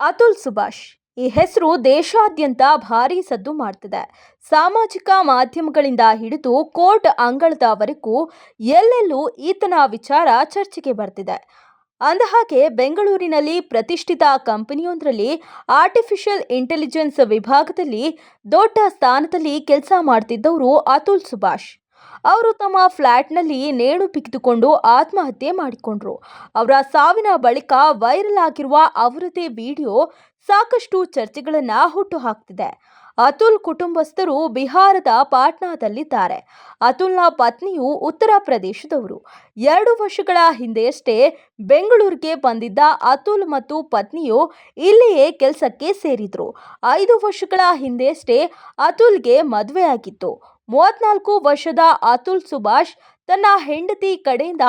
ಅತುಲ್ ಸುಭಾಷ್. ಈ ಹೆಸರು ದೇಶಾದ್ಯಂತ ಭಾರೀ ಸದ್ದು ಮಾಡ್ತಿದೆ. ಸಾಮಾಜಿಕ ಮಾಧ್ಯಮಗಳಿಂದ ಹಿಡಿದು ಕೋರ್ಟ್ ಅಂಗಳದವರೆಗೂ ಎಲ್ಲೆಲ್ಲೂ ಈತನ ವಿಚಾರ ಚರ್ಚೆಗೆ ಬರ್ತಿದೆ. ಅಂದಹಾಗೆ, ಬೆಂಗಳೂರಿನಲ್ಲಿ ಪ್ರತಿಷ್ಠಿತ ಕಂಪನಿಯೊಂದರಲ್ಲಿ ಆರ್ಟಿಫಿಷಿಯಲ್ ಇಂಟೆಲಿಜೆನ್ಸ್ ವಿಭಾಗದಲ್ಲಿ ದೊಡ್ಡ ಸ್ಥಾನದಲ್ಲಿ ಕೆಲಸ ಮಾಡ್ತಿದ್ದವರು ಅತುಲ್ ಸುಭಾಷ್. ಅವರು ತಮ್ಮ ಫ್ಲ್ಯಾಟ್ನಲ್ಲಿ ನೇಣು ಬಿಗಿದುಕೊಂಡು ಆತ್ಮಹತ್ಯೆ ಮಾಡಿಕೊಂಡ್ರು. ಅವರ ಸಾವಿನ ಬಳಿಕ ವೈರಲ್ ಆಗಿರುವ ಅವರದೇ ವಿಡಿಯೋ ಸಾಕಷ್ಟು ಚರ್ಚೆಗಳನ್ನು ಹುಟ್ಟುಹಾಕ್ತಿದೆ. ಅತುಲ್ ಕುಟುಂಬಸ್ಥರು ಬಿಹಾರದ ಪಾಟ್ನಾದಲ್ಲಿದ್ದಾರೆ. ಅತುಲ್ನ ಪತ್ನಿಯು ಉತ್ತರ ಪ್ರದೇಶದವರು. ಎರಡು ವರ್ಷಗಳ ಹಿಂದೆಯಷ್ಟೇ ಬೆಂಗಳೂರಿಗೆ ಬಂದಿದ್ದ ಅತುಲ್ ಮತ್ತು ಪತ್ನಿಯು ಇಲ್ಲಿಯೇ ಕೆಲಸಕ್ಕೆ ಸೇರಿದ್ರು. ಐದು ವರ್ಷಗಳ ಹಿಂದೆಯಷ್ಟೇ ಅತುಲ್ಗೆ ಮದುವೆಯಾಗಿತ್ತು. ಮೂವತ್ನಾಲ್ಕು ವರ್ಷದ ಅತುಲ್ ಸುಭಾಷ್ ತನ್ನ ಹೆಂಡತಿ ಕಡೆಯಿಂದ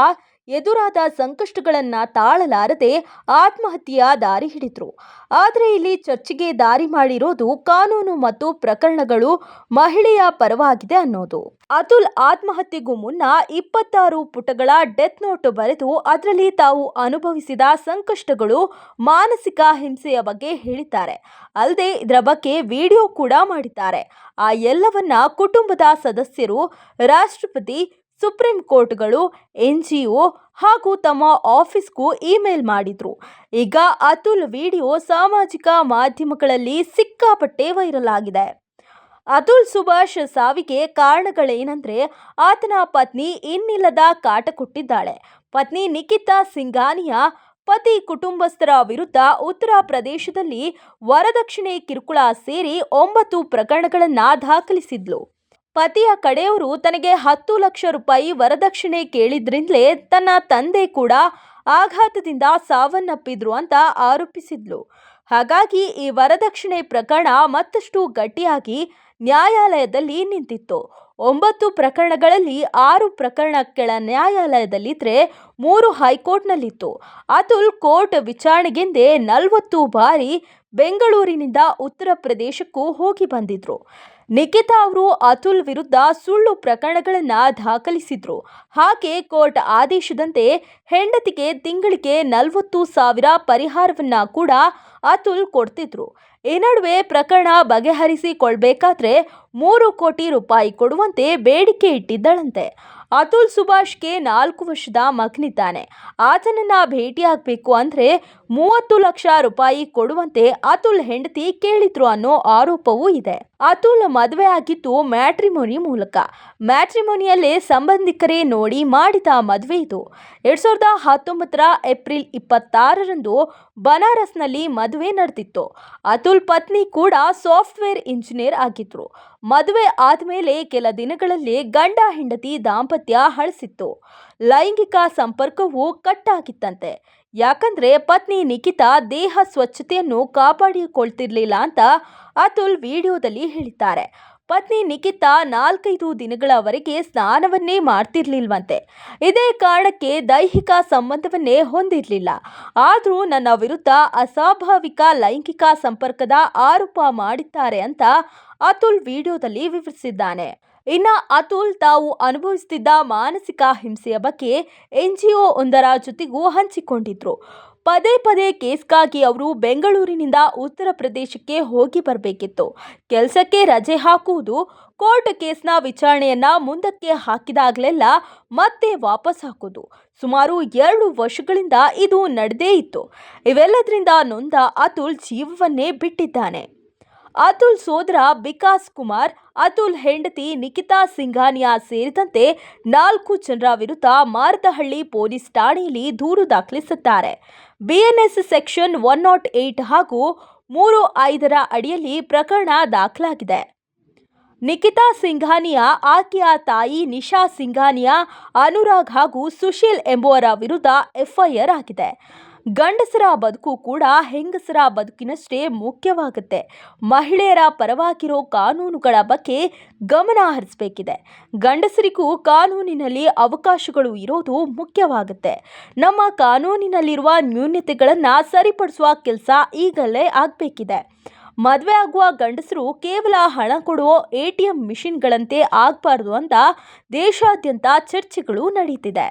ಎದುರಾದ ಸಂಕಷ್ಟಗಳನ್ನು ತಾಳಲಾರದೆ ಆತ್ಮಹತ್ಯೆಯ ದಾರಿ ಹಿಡಿದ್ರು. ಆದರೆ ಇಲ್ಲಿ ಚರ್ಚೆಗೆ ದಾರಿ ಮಾಡಿರೋದು ಕಾನೂನು ಮತ್ತು ಪ್ರಕರಣಗಳು ಮಹಿಳೆಯ ಪರವಾಗಿದೆ ಅನ್ನೋದು. ಅತುಲ್ ಆತ್ಮಹತ್ಯೆಗೂ ಮುನ್ನ ಇಪ್ಪತ್ತಾರು ಪುಟಗಳ ಡೆತ್ ನೋಟ್ ಬರೆದು ಅದರಲ್ಲಿ ತಾವು ಅನುಭವಿಸಿದ ಸಂಕಷ್ಟಗಳು ಮಾನಸಿಕ ಹಿಂಸೆಯ ಬಗ್ಗೆ ಹೇಳಿದ್ದಾರೆ. ಅಲ್ಲದೆ ಇದರ ಬಗ್ಗೆ ವಿಡಿಯೋ ಕೂಡ ಮಾಡಿದ್ದಾರೆ. ಆ ಎಲ್ಲವನ್ನ ಕುಟುಂಬದ ಸದಸ್ಯರು ರಾಷ್ಟ್ರಪತಿ ಸುಪ್ರೀಂ ಕೋರ್ಟ್ಗಳು ಎನ್ ಜಿ ಒ ಹಾಗೂ ತಮ್ಮ ಆಫೀಸ್ಗೂ ಇಮೇಲ್ ಮಾಡಿದ್ರು. ಈಗ ಅತುಲ್ ವಿಡಿಯೋ ಸಾಮಾಜಿಕ ಮಾಧ್ಯಮಗಳಲ್ಲಿ ಸಿಕ್ಕಾಪಟ್ಟೆ ವೈರಲ್ ಆಗಿದೆ. ಅತುಲ್ ಸುಭಾಷ್ ಸಾವಿಗೆ ಕಾರಣಗಳೇನೆಂದ್ರೆ, ಆತನ ಪತ್ನಿ ಇನ್ನಿಲ್ಲದ ಕಾಟ ಕೊಟ್ಟಿದ್ದಾಳೆ. ಪತ್ನಿ ನಿಖಿತಾ ಸಿಂಘಾನಿಯಾ ಪತಿ ಕುಟುಂಬಸ್ಥರ ವಿರುದ್ಧ ಉತ್ತರ ಪ್ರದೇಶದಲ್ಲಿ ವರದಕ್ಷಿಣೆ ಕಿರುಕುಳ ಸೇರಿ ಒಂಬತ್ತು ಪ್ರಕರಣಗಳನ್ನು ದಾಖಲಿಸಿದ್ಲು. ಪತಿಯ ಕಡೆಯವರು ತನಗೆ ಹತ್ತು ಲಕ್ಷ ರೂಪಾಯಿ ವರದಕ್ಷಿಣೆ ಕೇಳಿದ್ರಿಂದಲೇ ತನ್ನ ತಂದೆ ಕೂಡ ಆಘಾತದಿಂದ ಸಾವನ್ನಪ್ಪಿದ್ರು ಅಂತ ಆರೋಪಿಸಿದ್ಲು. ಹಾಗಾಗಿ ಈ ವರದಕ್ಷಿಣೆ ಪ್ರಕರಣ ಮತ್ತಷ್ಟು ಗಟ್ಟಿಯಾಗಿ ನ್ಯಾಯಾಲಯದಲ್ಲಿ ನಿಂತಿತ್ತು. ಒಂಬತ್ತು ಪ್ರಕರಣಗಳಲ್ಲಿ ಆರು ಪ್ರಕರಣಗಳ ನ್ಯಾಯಾಲಯದಲ್ಲಿದ್ದರೆ ಮೂರು ಹೈಕೋರ್ಟ್ನಲ್ಲಿತ್ತು. ಅತುಲ್ ಕೋರ್ಟ್ ವಿಚಾರಣೆಗೆಂದೇ ನಲವತ್ತು ಬಾರಿ ಬೆಂಗಳೂರಿನಿಂದ ಉತ್ತರ ಪ್ರದೇಶಕ್ಕೂ ಹೋಗಿ ಬಂದಿದ್ರು. ನಿಖಿತಾ ಅವರು ಅತುಲ್ ವಿರುದ್ಧ ಸುಳ್ಳು ಪ್ರಕರಣಗಳನ್ನು ದಾಖಲಿಸಿದ್ರು. ಹಾಗೆ ಕೋರ್ಟ್ ಆದೇಶದಂತೆ ಹೆಂಡತಿಗೆ ತಿಂಗಳಿಗೆ ನಲವತ್ತು ಸಾವಿರ ಪರಿಹಾರವನ್ನ ಕೂಡ ಅತುಲ್ ಕೊಡ್ತಿದ್ರು. ಈ ನಡುವೆ ಪ್ರಕರಣ ಬಗೆಹರಿಸಿಕೊಳ್ಬೇಕಾದ್ರೆ ಮೂರು ಕೋಟಿ ರೂಪಾಯಿ ಕೊಡುವಂತೆ ಬೇಡಿಕೆ ಇಟ್ಟಿದ್ದಳಂತೆ. ಅತುಲ್ ಸುಭಾಷ್ಗೆ ನಾಲ್ಕು ವರ್ಷದ ಮಗನಿದ್ದಾನೆ. ಆತನನ್ನ ಭೇಟಿಯಾಗಬೇಕು ಅಂದರೆ ಮೂವತ್ತು ಲಕ್ಷ ರೂಪಾಯಿ ಕೊಡುವಂತೆ ಅತುಲ್ ಹೆಂಡತಿ ಕೇಳಿದ್ರು ಅನ್ನೋ ಆರೋಪವೂ ಇದೆ. ಅತುಲ್ ಮದುವೆ ಆಗಿದ್ದು ಮ್ಯಾಟ್ರಿಮೋನಿ ಮೂಲಕ. ಮ್ಯಾಟ್ರಿಮೋನಿಯಲ್ಲಿ ಸಂಬಂಧಿಕರೇ ನೋಡಿ ಮಾಡಿದ ಮದುವೆ ಇದು. ಎರಡ್ ಸಾವಿರದ ಹತ್ತೊಂಬತ್ತರ ಏಪ್ರಿಲ್ ಇಪ್ಪತ್ತಾರರಂದು ಬನಾರಸ್ನಲ್ಲಿ ಮದುವೆ ನಡೆದಿತ್ತು. ಅತುಲ್ ಪತ್ನಿ ಕೂಡ ಸಾಫ್ಟ್ವೇರ್ ಇಂಜಿನಿಯರ್ ಆಗಿದ್ರು. ಮದುವೆ ಆದಮೇಲೆ ಕೆಲ ದಿನಗಳಲ್ಲಿ ಗಂಡ ಹೆಂಡತಿ ದಾಂಪತ್ಯ ಹಳಸಿತ್ತು ಲೈಂಗಿಕ ಸಂಪರ್ಕವು ಕಟ್ಟಾಗಿತ್ತಂತೆ. ಯಾಕಂದ್ರೆ ಪತ್ನಿ ನಿಖಿತಾ ದೇಹ ಸ್ವಚ್ಛತೆಯನ್ನು ಕಾಪಾಡಿಕೊಳ್ತಿರ್ಲಿಲ್ಲ ಅಂತ ಅತುಲ್ ವಿಡಿಯೋದಲ್ಲಿ ಹೇಳಿದ್ದಾರೆ. ಪತ್ನಿ ನಿಖಿತಾ ನಾಲ್ಕೈದು ದಿನಗಳವರೆಗೆ ಸ್ನಾನವನ್ನೇ ಮಾಡ್ತಿರ್ಲಿಲ್ವಂತೆ. ಇದೇ ಕಾರಣಕ್ಕೆ ದೈಹಿಕ ಸಂಬಂಧವನ್ನೇ ಹೊಂದಿರಲಿಲ್ಲ. ಆದರೂ ನನ್ನ ವಿರುದ್ಧ ಅಸ್ವಾಭಾವಿಕ ಲೈಂಗಿಕ ಸಂಪರ್ಕದ ಆರೋಪ ಮಾಡಿದ್ದಾರೆ ಅಂತ ಅತುಲ್ ವಿಡಿಯೋದಲ್ಲಿ ವಿವರಿಸಿದ್ದಾನೆ. ಇನ್ನು ಅತುಲ್ ತಾವು ಅನುಭವಿಸುತ್ತಿದ್ದ ಮಾನಸಿಕ ಹಿಂಸೆಯ ಬಗ್ಗೆ ಎನ್ ಜಿ ಒ ಒಂದರ ಜೊತೆಗೂ ಹಂಚಿಕೊಂಡಿದ್ರು. ಪದೇ ಪದೇ ಕೇಸ್ಗಾಗಿ ಅವರು ಬೆಂಗಳೂರಿನಿಂದ ಉತ್ತರ ಪ್ರದೇಶಕ್ಕೆ ಹೋಗಿ ಬರಬೇಕಿತ್ತು. ಕೆಲಸಕ್ಕೆ ರಜೆ ಹಾಕುವುದು, ಕೋರ್ಟ್ ಕೇಸ್ನ ವಿಚಾರಣೆಯನ್ನ ಮುಂದಕ್ಕೆ ಹಾಕಿದಾಗಲೆಲ್ಲ ಮತ್ತೆ ವಾಪಸ್ ಹಾಕೋದು ಸುಮಾರು ಎರಡು ವರ್ಷಗಳಿಂದ ಇದು ನಡೆದೇ ಇತ್ತು. ಇವೆಲ್ಲದರಿಂದ ನೊಂದ ಅತುಲ್ ಜೀವವನ್ನೇ ಬಿಟ್ಟಿದ್ದಾನೆ. ಅತುಲ್ ಸೋದರ ವಿಕಾಸ್ ಕುಮಾರ್, ಅತುಲ್ ಹೆಂಡತಿ ನಿಖಿತಾ ಸಿಂಘಾನಿಯಾ ಸೇರಿದಂತೆ ನಾಲ್ಕು ಜನರ ವಿರುದ್ಧ ಮಾರದಹಳ್ಳಿ ಪೊಲೀಸ್ ಠಾಣೆಯಲ್ಲಿ ದೂರು ದಾಖಲಿಸಿದ್ದಾರೆ. BNS section one nought eight ಹಾಗೂ ಮೂರು ಐದರ ಅಡಿಯಲ್ಲಿ ಪ್ರಕರಣ ದಾಖಲಾಗಿದೆ. ನಿಖಿತಾ ಸಿಂಘಾನಿಯಾ, ಆಕೆಯ ತಾಯಿ ನಿಶಾ ಸಿಂಘಾನಿಯಾ, ಅನುರಾಗ್ ಹಾಗೂ ಸುಶೀಲ್ ಎಂಬುವರ ವಿರುದ್ಧ ಎಫ್ಐಆರ್ ಆಗಿದೆ. ಗಂಡಸರ ಬದುಕು ಕೂಡ ಹೆಂಗಸರ ಬದುಕಿನಷ್ಟೇ ಮುಖ್ಯವಾಗುತ್ತೆ. ಮಹಿಳೆಯರ ಪರವಾಗಿರೋ ಕಾನೂನುಗಳ ಬಗ್ಗೆ ಗಮನ ಹರಿಸಬೇಕಿದೆ. ಗಂಡಸರಿಗೂ ಕಾನೂನಿನಲ್ಲಿ ಅವಕಾಶಗಳು ಇರೋದು ಮುಖ್ಯವಾಗುತ್ತೆ. ನಮ್ಮ ಕಾನೂನಿನಲ್ಲಿರುವ ನ್ಯೂನ್ಯತೆಗಳನ್ನು ಸರಿಪಡಿಸುವ ಕೆಲಸ ಈಗಲೇ ಆಗಬೇಕಿದೆ. ಮದುವೆ ಆಗುವ ಗಂಡಸರು ಕೇವಲ ಹಣ ಕೊಡುವ ಎ ಟಿ ಎಂ ಮಿಷಿನ್ಗಳಂತೆ ಆಗಬಾರ್ದು ಅಂತ ದೇಶಾದ್ಯಂತ ಚರ್ಚೆಗಳು ನಡೀತಿದೆ.